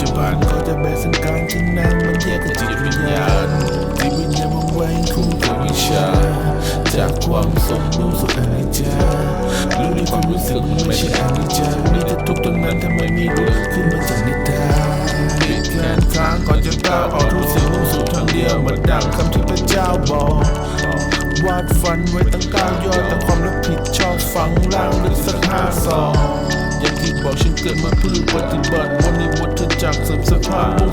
จะแบกสังการที่นั่งมันแยกกับจิตวิญญาณจิตวิญญาณมันไว้คู่กับวิชา จากความสมรู้สู่อนิจจารู้ในความรู้สึกไม่ใช่อนิจจามีแต่ทุกข์ตรงนั้นทำไมไม่รู้ขึ้นมาจากนิทานปิดแขนข้างก่อนจะก้าวออกทุกสิ่งมุ่งสู่ทางเดียวหมือนดังคำที่พระเจ้าบอกวาดฝันไว้ตั้งก้าวยอดแต่ความรับผิดชอบฝังล่างลึกสักห้าซองอย่างที่บอกฉันเกิดมาเพื่อปฏิบัติ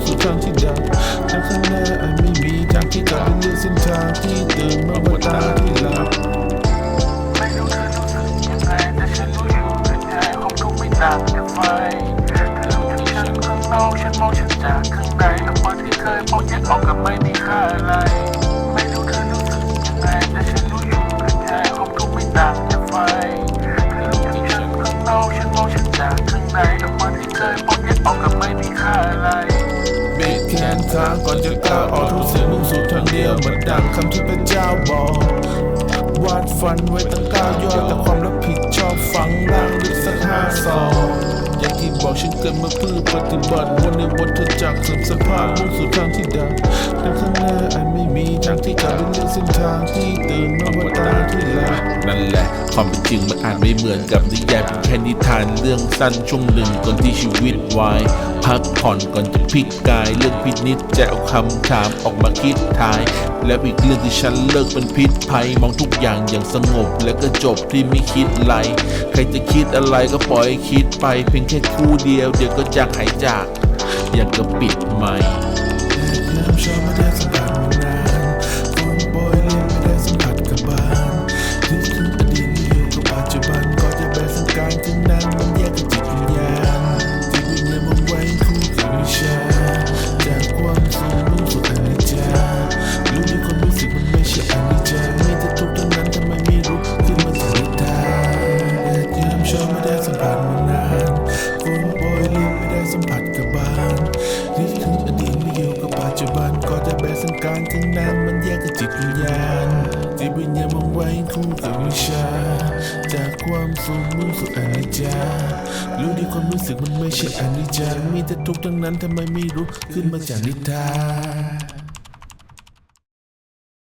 ภาพมุ่งสู่ทางที่ดังแต่ข้างหน้าอาจไม่มีทางที่กลับเลือกเส้นทางที่เดินมาบนตาที่หลับไม่รู้เธอรู้สึกยังไงแต่ฉันรู้อยู่ข้างในทุกไม่ต่างจากไฟเธอรู้ที่ฉันข้างนอกฉันมองฉันจากข้างในแล้วคนที่เคยพบแยกออกกับไม่มีค่าอะไรไม่รู้เธอรู้สึกยังไงแต่ฉันรู้อยู่ข้างในคงทุกไม่ต่างจากไฟเธอรู้ที่ฉันข้างนอกฉันมองฉันจากข้างในแล้วคนที่เคยพบแยกออกกับไม่ แขนข้างก่อนจะกล้าออกทุกสิ่งมุ่งสู่ทางเดียวเหมือนดังคำที่พระเจ้าบอกวาดฝันไว้ตั้งก้าวยอดแต่ความรับผิดชอบฝังล่างลึกสักห้าซองอย่างที่บอกฉันเกิดมาเพื่อปฏิบัติวันในวัฏจักรสริมสภาพมุ่งสู่ทางที่ดังแต่ข้างหน้าอาจไม่มีทางที่กลับเลือกเส้นทางที่ตื่นมาวันตาที่ลับนั่นแหละความเป็นจริงมันอาจไม่เหมือนกับนิยายเป็นแค่นิทานเรื่องสั้นช่วงหนึ่งก่อนที่ชีวิตวาย พักผ่อนก่อนจะพลิกกาย เรื่องพินิจจะเอาคำถามออกมาคิดทาย แล้วอีกเรื่องที่ฉันเลิกเป็นพิษภัยมองทุกอย่างอย่างสงบ แล้วก็จบที่ไม่คิดไรใครจะคิดอะไรก็ปล่อยคิดไป เพียงแค่คู่เดียวเดี๋ยวก็จากหายจาก อยากจะปิดไมค์ สังการข้างนามันแยกกับจิตวิญญาณจิตวิญญาณมองไว้คู่กับวิชา จากความสูงมุ่งสู่อนิจจารู้ดีความรู้สึกมันไม่ใช่อนิจจามีแต่ทุกข์ทั้งนั้นทำไมไม่รู้ขึ้นมาจากนิทาน